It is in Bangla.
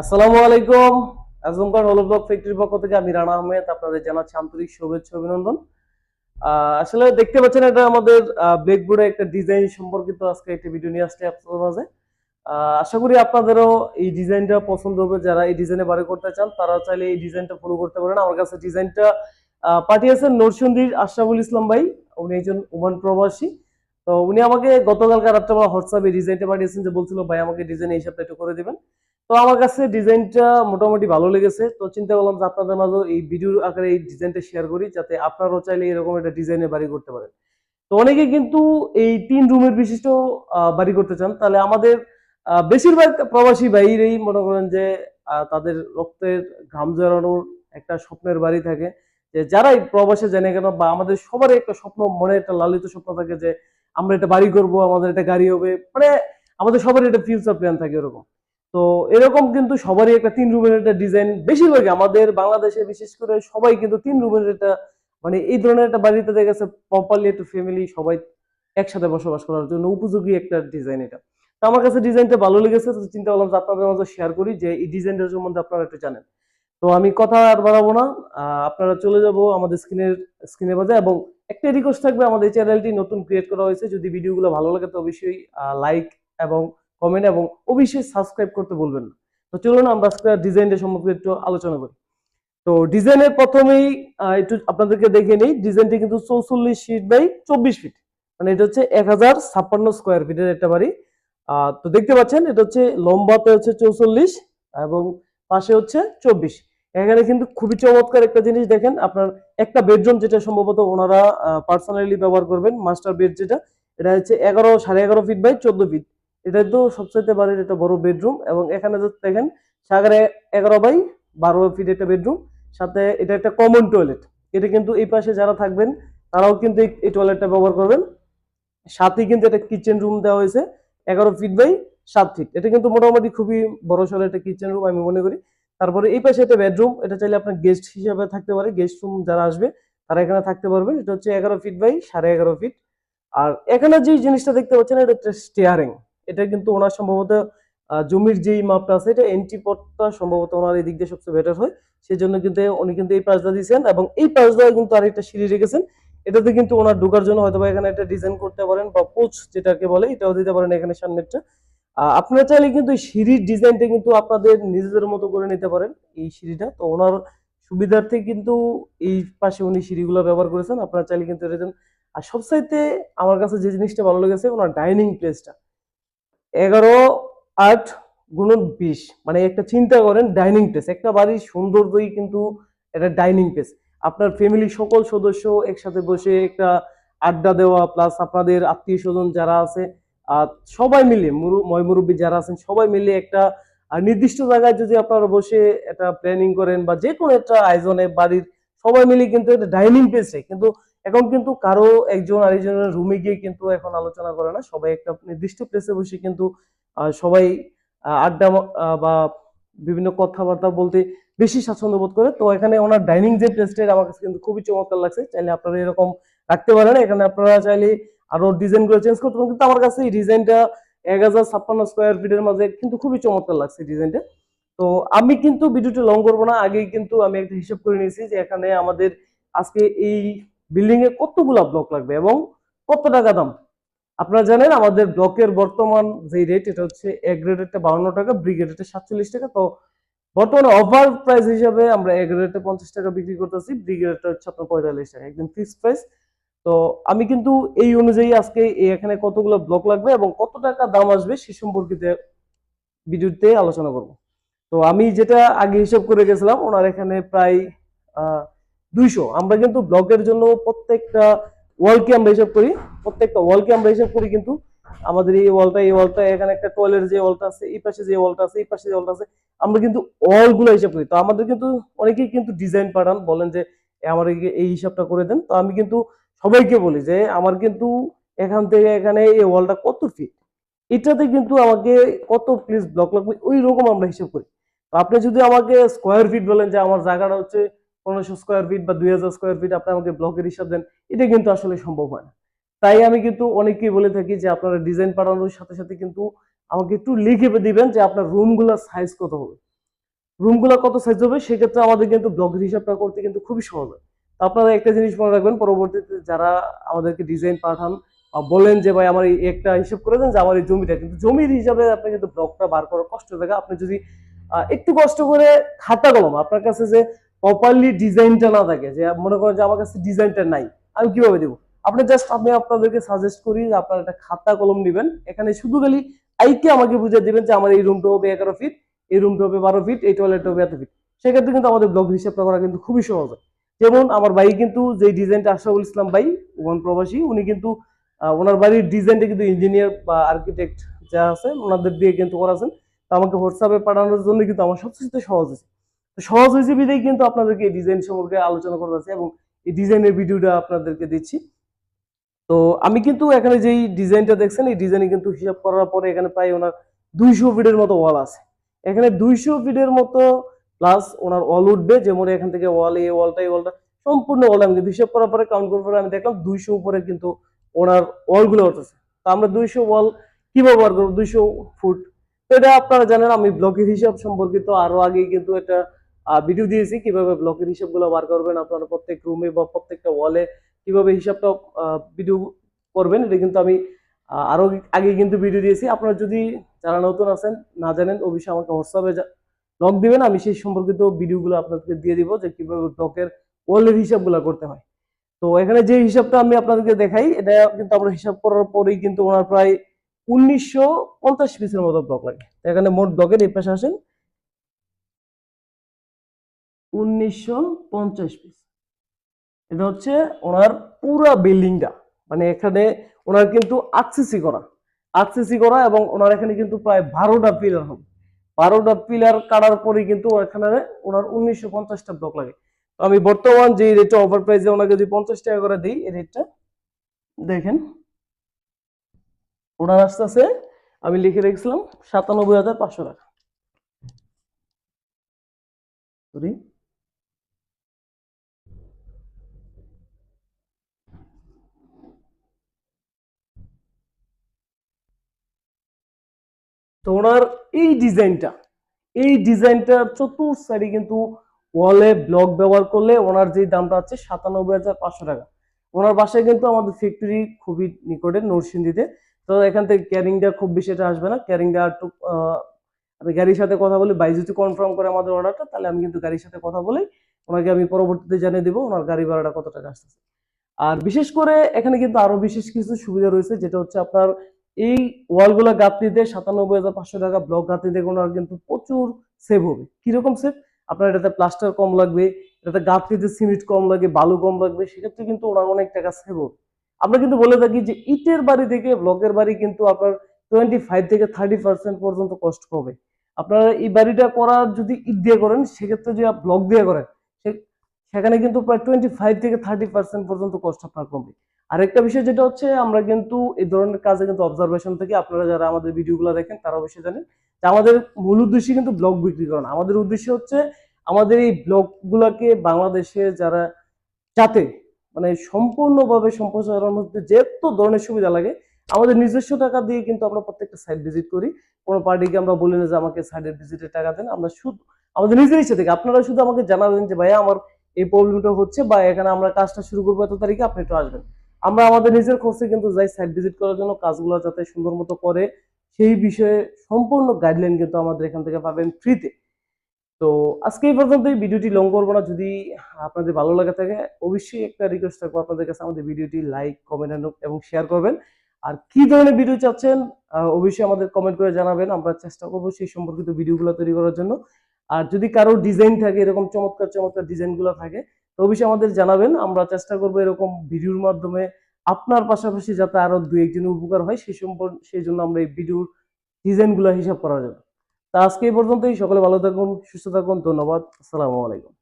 আসসালামু আলাইকুম। আজমগড় হলো ব্লক ফ্যাক্টরির পক্ষ থেকে আমি রানা আহমেদ, আপনাদের জানাচ্ছি আন্তরিক শুভেচ্ছা অভিনন্দন। আসলে দেখতে পাচ্ছেন এটা আমাদের ব্ল্যাকবোর্ডে একটা ডিজাইন সম্পর্কিত আজকে একটা ভিডিও নিয়ে আসছে আপনাদের মাঝে। আশা করি আপনাদেরও এই ডিজাইনটা পছন্দ হবে। যারা এই ডিজাইনে বাড়ি করতে চান, তারা চাইলে এই ডিজাইনটা ফলো করতে পারেন। আমার কাছে ডিজাইনটা পাঠিয়েছেন নরসিংদীর আশরাফুল ইসলাম ভাই। উনি একজন ওমান প্রবাসী। তো উনি আমাকে গতকালকার গতকালকে রাত্রেবেলা হোয়াটসঅ্যাপে ডিজাইনটা পাঠিয়েছেন যে বলছিল, ভাই, আমাকে ডিজাইন এই হিসাবটা একটু করে দিবেন। তো আমার কাছে ডিজাইনটা মোটামুটি ভালো লেগেছে। তো চিন্তা করলাম যে আপনাদের মাঝে এই ভিডিওর আকারে এই ডিজাইনটা শেয়ার করি, যাতে আপনারাও চাইলে এরকম একটা ডিজাইনের বাড়ি করতে পারেন। তো অনেকে কিন্তু এই তিন রুমের বিশিষ্ট বাড়ি করতে চান। তাহলে আমাদের বেশিরভাগ প্রবাসী বাইরেই মনে করেন যে তাদের রক্তের ঘাম জড়ানোর একটা স্বপ্নের বাড়ি থাকে। যে যারাই প্রবাসে জানে কেন, বা আমাদের সবারই একটা স্বপ্ন মনে একটা লালিত স্বপ্ন থাকে যে, আমরা একটা বাড়ি করব, আমাদের একটা গাড়ি হবে। মানে আমাদের সবারই একটা ফিউচার প্ল্যান থাকে এরকম। তো এরকম কিন্তু সবারই একটা তিন রুমের একটা ডিজাইন বেশিরভাগই আমাদের বাংলাদেশে বিশেষ করে সবাই কিন্তু তিন রুমের একটা মানে এই ধরনের একটা বাড়িতে দেখা গেছে প্রপারলি একটা ফ্যামিলি সবাই একসাথে বসবাস করার জন্য উপযোগী একটা ডিজাইন এটা। তো আমার কাছে ডিজাইনটা ভালো লেগেছে, তো চিন্তা করলাম যে আপনাদের মাঝে শেয়ার করি যে এই ডিজাইনটার সম্বন্ধে আপনারা একটু জানেন। তো আমি কথা আর বাড়াবো না আপনারা চলে যাব আমাদের স্ক্রিনের স্ক্রিনে বাজে এবং একটা রিকোয়েস্ট থাকবে আমাদের চ্যানেলটি নতুন ক্রিয়েট করা হয়েছে। যদি ভিডিওগুলো ভালো লাগে তো অবশ্যই লাইক এবং কমেন্ট এবং অবশ্যই সাবস্ক্রাইব করতে বলবেন না। তো চলুন আমরা আজকে ডিজাইনটা সম্পর্কে একটু আলোচনা করি। তো ডিজাইনের প্রথমেই একটু আপনাদেরকে দেখে নেই ডিজাইনটি কিন্তু চৌচল্লিশ ফিট বাই চব্বিশ ফিট মানে এটা হচ্ছে এক হাজার ছাপ্পান্ন স্কোয়ার ফিটের একটা বাড়ি। তো দেখতে পাচ্ছেন, এটা হচ্ছে লম্বাতে হচ্ছে চৌচল্লিশ এবং পাশে হচ্ছে চব্বিশ। এখানে কিন্তু খুবই চমৎকার একটা জিনিস দেখেন, আপনার একটা বেডরুম যেটা সম্ভবত ওনারা পার্সোনালি ব্যবহার করবেন মাস্টার বেড যেটা, এটা হচ্ছে এগারো, সাড়ে এগারো ফিট বাই চোদ্দ ফিট এটা তো সবচাইতে বাড়ির একটা বড় বেডরুম এবং এখানে দেখেন সাগরে এগারো বাই বারো ফিট একটা বেডরুম সাথে এটা একটা কমন টয়লেট এটা কিন্তু এই পাশে যারা থাকবেন, তারাও কিন্তু এই টয়লেটটা ব্যবহার করবেন। সাথে কিন্তু একটা কিচেন রুম দেওয়া হয়েছে, এগারো ফিট বাই সাত ফিট এটা কিন্তু মোটামুটি খুবই বড় সড়ো একটা কিচেন রুম আমি মনে করি। তারপরে এই পাশে একটা বেডরুম এটা চাইলে আপনার গেস্ট হিসাবে থাকতে পারে। গেস্ট রুম যারা আসবে, তারা এখানে থাকতে পারবেন এটা হচ্ছে এগারো ফিট বাই সাড়ে এগারো ফিট আর এখানে যে জিনিসটা দেখতে পাচ্ছেন, এটা হচ্ছে স্টেয়ারিং এটা কিন্তু ওনার সম্ভবত জমির যেই মাপটা আছে, এটা এন্ট্রি পথটা সম্ভবত ওনার এই দিক দিয়ে সবচেয়ে বেটার হয়। সেই জন্য কিন্তু উনি কিন্তু এই পাশটা দিয়েছেন এবং এই পাশটা কিন্তু আরেকটা সিঁড়ি রেখেছেন। এটাতে কিন্তু ওনার ঢোকার জন্য হয়তো এখানে একটা ডিজাইন করতে পারেন বা পোচ যেটাকে বলে, এটাও দিতে পারেন এখানে সামনেরটা। আপনারা চাইলে কিন্তু এই সিঁড়ির ডিজাইনটা কিন্তু আপনাদের নিজেদের মতো করে নিতে পারেন এই সিঁড়িটা। তো ওনার সুবিধার্থে কিন্তু এই পাশে উনি সিঁড়িগুলো ব্যবহার করেছেন। আপনারা চাইলে কিন্তু এটা। আর সবসাইতে আমার কাছে যে জিনিসটা ভালো লেগেছে, ওনার ডাইনিং প্লেসটা এগারো আট গুণন বিশ। মানে একটা চিন্তা করেন ডাইনিং প্লেস একটা বাড়ির সৌন্দর্যই কিন্তু এটা ডাইনিং প্লেস আপনার ফ্যামিলির সকল সদস্য একসাথে বসে একটা আড্ডা দেওয়া প্লাস আপনাদের আত্মীয় স্বজন যারা আছে আহ, সবাই মিলে মুরু- ময় মুরব্বী যারা আছেন সবাই মিলে একটা নির্দিষ্ট জায়গায় যদি আপনারা বসে একটা প্ল্যানিং করেন বা যে কোনো একটা আয়োজনে বাড়ির সবাই মিলে কিন্তু একটা ডাইনিং প্লেসে কিন্তু এখন কিন্তু কারও একজন আরেকজনের রুমে গিয়ে কিন্তু এখন আলোচনা করে না। সবাই একটা নির্দিষ্ট প্লেসে বসে কিন্তু সবাই আড্ডা বা বিভিন্ন কথাবার্তা বলতে বেশি স্বাচ্ছন্দ্য বোধ করে। তো এখানে ওনার ডাইনিং যে প্লেসটা আমার কাছে কিন্তু খুবই চমৎকার লাগছে। চাইলে আপনারা এরকম রাখতে পারেন। এখানে আপনারা চাইলে আরও ডিজাইনগুলো চেঞ্জ করতে পারেন। কিন্তু আমার কাছে এই ডিজাইনটা এক হাজার ছাপ্পান্ন স্কোয়ার ফিটের মাঝে কিন্তু খুবই চমৎকার লাগছে ডিজাইনটা তো আমি কিন্তু ভিডিওটা লং করব না। আগেই কিন্তু আমি একটা হিসাব করে নিয়েছি যে এখানে আমাদের আজকে এই বিল্ডিং এ কতগুলা ব্লক লাগবে এবং কত টাকা দাম? আপনারা জানেন আমাদের ব্লকের বর্তমান যে রেট এটা হচ্ছে এক গ্রেডেরটা বাউন্ন টাকা বি গ্রেডেরটা সাতচল্লিশ টাকা। তো বর্তমানে অফার প্রাইস হিসাবে আমরা এক গ্রেডেরটা পঞ্চাশ টাকা বিক্রি করতেছি বি গ্রেডেরটা হচ্ছে আপনার পঁয়তাল্লিশ টাকা, একদম ফিক্সড প্রাইস তো আমি কিন্তু এই অনুযায়ী আজকে এখানে কতগুলো ব্লক লাগবে এবং কত টাকা দাম আসবে সে সম্পর্কিত ভিডিওতে আলোচনা করব। তো আমি যেটা আগে হিসাব করে গেছিলাম, ওনার এখানে প্রায় দুইশো। আমরা কিন্তু ব্লকের জন্য প্রত্যেকটা ওয়ালকে আমরা হিসাব করি। প্রত্যেকটা ওয়ালকে আমরা হিসাব করি কিন্তু আমাদের এই ওয়ালটা এই ওয়ালটা এখানে একটা টয়লেট যে ওয়ালটা আছে, এই পাশে যে ওয়ালটা আছে, এই পাশে যে ওয়ালটা আছে, আমরা কিন্তু ওয়ালগুলো হিসাব করি। তো আমাদের কিন্তু অনেকেই কিন্তু ডিজাইন পাঠান, বলেন যে আমার এই হিসাবটা করে দেন। তো আমি কিন্তু সবাইকে বলি যে আমার কিন্তু এখান থেকে এখানে এই ওয়ালটা কত ফিট এটাতে কিন্তু আমাকে কত প্লিজ ব্লক লাগবে? ওই রকম আমরা হিসাব করি। তো আপনি যদি আমাকে স্কোয়ার ফিট বলেন যে আমার জায়গাটা হচ্ছে পনেরোশো স্কোয়ার ফিট বা দুই হাজার স্কোয়ার ফিট আপনি আমাকে ব্লকের হিসাব দেন, এটা কিন্তু আসলে সম্ভব হয় না। তাই আমি কিন্তু অনেকেই বলে থাকি যে, আপনারা ডিজাইন পাঠানোর সাথে সাথে কিন্তু আমাকে একটু লিখে দিবেন যে, আপনার রুমগুলোর সাইজ কত হবে। রুমগুলো কত সাইজ হবে? সেক্ষেত্রে আমাদের কিন্তু ব্লকের হিসাবটা করতে কিন্তু খুবই সহজ হয়। আপনারা একটা জিনিস মনে রাখবেন, পরবর্তীতে যারা আমাদেরকে ডিজাইন পাঠান বলেন যে, ভাই, আমার একটা হিসাব করে দেন যে, আমার এই জমিটা। কিন্তু জমির হিসাবে আপনি কিন্তু ব্লকটা বার করার কষ্ট থাকে। আপনি যদি একটু কষ্ট করে খাতা কলম, আপনার কাছে যে প্রপারলি ডিজাইনটা না থাকে, যে মনে করেন যে আমার কাছে ডিজাইনটা নাই, আমি কীভাবে দেবো? আপনি জাস্ট আমি আপনাদেরকে সাজেস্ট করি যে আপনারা একটা খাতা কলম নেবেন, এখানে শুধু খালি আইকে আমাকে বুঝিয়ে দিবেন যে আমার এই রুমটা হবে এগারো ফিট এই রুমটা হবে বারো ফিট এই টয়লেটটা হবে এত ফিট সেক্ষেত্রে কিন্তু আমাদের ব্লগ হিসাবটা করা কিন্তু খুবই সহজ হয়। যেমন আমার ভাই কিন্তু যে ডিজাইনটা আশরাফুল ইসলাম ভাই ওমান প্রবাসী, উনি কিন্তু ওনার বাড়ির ডিজাইনটা কিন্তু ইঞ্জিনিয়ার বা আর্কিটেক্ট যা আছে, ওনাদের দিয়ে কিন্তু করাছেন। তো আমাকে হোয়াটসঅ্যাপে পাঠানোর জন্য কিন্তু আমার সবচেয়ে সহজ তো সহজ হয়েছে কিন্তু আপনাদেরকে এই ডিজাইন সম্পর্কে আলোচনা করতেছি এবং এই ডিজাইনের ভিডিওটা আপনাদেরকে দিচ্ছি। তো আমি কিন্তু এখানে যেই ডিজাইনটা দেখছেন, এই ডিজাইনে কিন্তু হিসাব করার পরে এখানে প্রায় ওনার দুইশো ফিটের মতো ওয়াল আছে। এখানে দুইশো ফিটের মতো প্লাস ওনার ওয়াল উঠবে, যেমন এখান থেকে ওয়াল এই ওয়ালটা এই ওয়ালটা সম্পূর্ণ ওয়াল আমি কিন্তু হিসাব করার পরে কাউন্ট করার পরে আমি দেখলাম দুইশো উপরে কিন্তু ওনার ওয়ালগুলো উঠেছে। তো আমরা দুইশো ওয়াল কি ব্যবহার করব? দুইশো ফুট তো এটা আপনারা জানেন, আমি ব্লকের হিসাব সম্পর্কিত আরও আগে কিন্তু এটা ভিডিও দিয়েছি কীভাবে ব্লকের হিসাবগুলো বার করবেন আপনারা প্রত্যেক রুমে বা প্রত্যেকটা ওয়ালে কীভাবে হিসাবটা ভিডিও করবেন এটা কিন্তু আমি আহ, আরও আগে কিন্তু ভিডিও দিয়েছি। আপনারা যদি যারা নতুন আছেন না জানেন অবশ্যই আমাকে হোয়াটসঅ্যাপে লগ দিবেন আমি সেই সম্পর্কিত ভিডিওগুলো আপনাদেরকে দিয়ে দিব যে কীভাবে ব্লকের ওয়ালের হিসাবগুলো করতে হয়। তো এখানে যে হিসাবটা আমি আপনাদেরকে দেখাই এটা কিন্তু আমরা হিসাব করার পরেই কিন্তু ওনার প্রায় উনিশশো পঞ্চাশ পিসের মতো ব্লক লাগে। এখানে মোট ব্লকের এই পাশে আসেন উনিশশো পঞ্চাশ পিস এটা হচ্ছে ওনার পুরা বিল্ডিংটা। মানে এখানে ওনার কিন্তু আরসিসি করা। আরসিসি করা এবং ওনার এখানে কিন্তু প্রায় বারোটা পিলার হবে। বারোটা পিলার কাটার পরে কিন্তু এখানে ওনার উনিশশো পঞ্চাশটা ব্লক লাগে। তো আমি বর্তমান যে রেটটা ওভার প্রাইসে ওনাকে যদি পঞ্চাশ টাকা করে দিই, এই রেটটা দেখেন। ওনার আস্তে আস্তে আমি লিখে রেখেছিলাম সাতানব্বই হাজার পাঁচশো টাকা। সরি তো ওনার এই ডিজাইনটা এই ডিজাইনটার চতুর সাইডে কিন্তু ওয়ালে ব্লক ব্যবহার করলে ওনার যে দামটা আছে সাতানব্বই হাজার পাঁচশো টাকা। ওনার বাসায় কিন্তু আমাদের ফ্যাক্টরি খুবই নিকটে, নরসিংদীতে। তো এখান থেকে ক্যারিংটা খুব বেশি এটা আসবে না। ক্যারিংটা একটু আমি গাড়ির সাথে কথা বলি বাই যদি কনফার্ম করে আমাদের অর্ডারটা তাহলে আমি কিন্তু গাড়ির সাথে কথা বলে ওনাকে আমি পরবর্তীতে জানিয়ে দেবো ওনার গাড়ি ভাড়াটা কত টাকা আসতেছে। আর বিশেষ করে এখানে কিন্তু আরও বিশেষ কিছু সুবিধা রয়েছে, যেটা হচ্ছে আপনার এই ওয়ালগুলো গাঁথনিতে সাতানব্বই হাজার পাঁচশো টাকা ব্লক গাঁথনিতে ওনার কিন্তু প্রচুর সেভ হবে। কীরকম সেভ আপনার এটাতে প্লাস্টার কম লাগবে, এটাতে গাঁথনিতে সিমেন্ট কম লাগবে বালু কম লাগবে, সেক্ষেত্রে কিন্তু ওনার অনেক টাকা সেভ হবে। আমরা কিন্তু বলে থাকি যে ইটের বাড়ি থেকে ব্লকের বাড়ি কিন্তু আপনার টোয়েন্টি ফাইভ থেকে থার্টি পার্সেন্ট পর্যন্ত কষ্ট হবে। আপনারা এই বাড়িটা করার যদি ইট দিয়ে করেন, সেক্ষেত্রে যদি ব্লক দিয়ে করেন সেখানে কিন্তু প্রায় টোয়েন্টি ফাইভ থেকে থার্টি পার্সেন্ট পর্যন্ত কষ্ট আপনার কমবে। আরেকটা বিষয় যেটা হচ্ছে, আমরা কিন্তু এই ধরনের কাজে কিন্তু অবজারভেশন থেকে আপনারা যারা আমাদের ভিডিওগুলো দেখেন, তারা অবশ্যই জানেন যে আমাদের মূল উদ্দেশ্য কিন্তু ব্লগ বিক্রি করা। আমাদের উদ্দেশ্য হচ্ছে আমাদের এই ব্লগ গুলাকে বাংলাদেশে যারা যাতে মানে সম্পূর্ণভাবে সম্প্রচারের মধ্যে যেত ধরনের সুবিধা লাগে, আমাদের নিজস্ব টাকা দিয়ে কিন্তু আমরা প্রত্যেকটা সাইট ভিজিট করি। কোনো পার্টিকে আমরা বলি না যে আমাকে সাইডের ভিজিটের টাকা দেন, আমরা শুধু, আমাদের নিজের ইচ্ছে থেকে আপনারা শুধু আমাকে জানাবেন যে, ভাইয়া, আমার এই প্রবলেমটা হচ্ছে বা এখানে আমরা কাজটা শুরু করব এত তারিখে, আপনি একটু আসবেন। আমরা আমাদের নিজের খরচে কিন্তু যাই সাইট ভিজিট করার জন্য, কাজগুলো যাতে সুন্দর মতো করে, সেই বিষয়ে সম্পূর্ণ গাইডলাইন কিন্তু আমাদের এখান থেকে পাবেন ফ্রিতে তো আজকে এই পর্যন্ত এই ভিডিওটি লং করব না। যদি আপনাদের ভালো লাগে থাকে, অবশ্যই একটা রিকোয়েস্ট থাকব আপনাদের কাছে। আমাদের ভিডিওটি লাইক কমেন্ট এবং শেয়ার করবেন। আর কি ধরনের ভিডিও চাচ্ছেন অবশ্যই আমাদের কমেন্ট করে জানাবেন। আমরা চেষ্টা করব সেই সম্পর্কিত ভিডিওগুলো তৈরি করার জন্য। আর যদি কারও ডিজাইন থাকে, এরকম চমৎকার চমৎকার ডিজাইনগুলো থাকে তো অবশ্যই আমাদের জানাবেন। আমরা চেষ্টা করব এরকম ভিডিওর মাধ্যমে আপনার পাশাপাশি যাতে আরও দুই একজনের উপকার হয় সেই সম্পর্ক সেই জন্য আমরা এই ভিডিওর ডিজাইনগুলো হিসাব করা যাবে। তা আজকে এই পর্যন্তই। সকলে ভালো থাকুন, সুস্থ থাকুন। ধন্যবাদ। আসসালামু আলাইকুম।